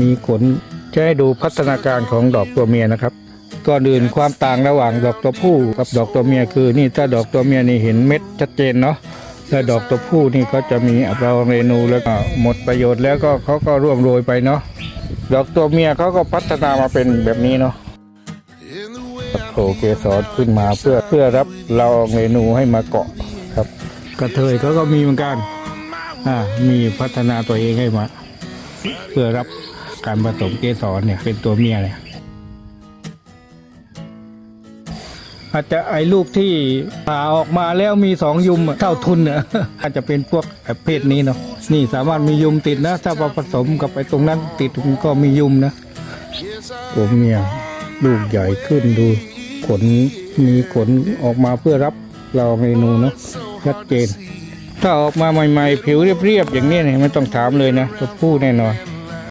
มีขนจะให้ดูพัฒนาการของดอกตัวเมียนะครับก่อนอื่นความต่างระหว่างดอกตัวผู้กับดอกตัวเมียคือ นี่ถ้าดอกตัวเมียนี่เห็นเม็ดชัดเจนเนาะถ้าดอกตัวผู้นี่เขาจะมีอัปราเรนูแล้วก็หมดประโยชน์แล้วก็เขาก็ร่วงโรยไปเนาะดอกตัวเมียเขาก็พัฒนามาเป็นแบบนี้เนาะโผล่เกสรขึ้นมาเพื่อเพื่อรับเราเรนูให้มาเกาะครับ กระเทยเขาก็มีเหมือนกันอ่ามีพัฒนาตัวเองให้มา เพื่อรับ การผสมเกสรเนี่ยเป็นตัวเมียเนี่ยอาจจะไอ้ลูกที่ผ่าออกมาแล้วมีสองยุมเท่าทุนเนี่ยอาจจะเป็นพวกเพศนี้เนาะนี่สามารถมียุมติดนะ ถ้ามาผสมกับไอ้ตรงนั้นติดก็มียุมนะตัวเมียลูกใหญ่ขึ้นดูขนมีขนออกมาเพื่อรับเราเมนูเนาะชัดเจน ถ้าออกมาใหม่ๆ ผิวเรียบๆอย่างนี้เนี่ยไม่ต้องถามเลยนะตัวผู้แน่นอน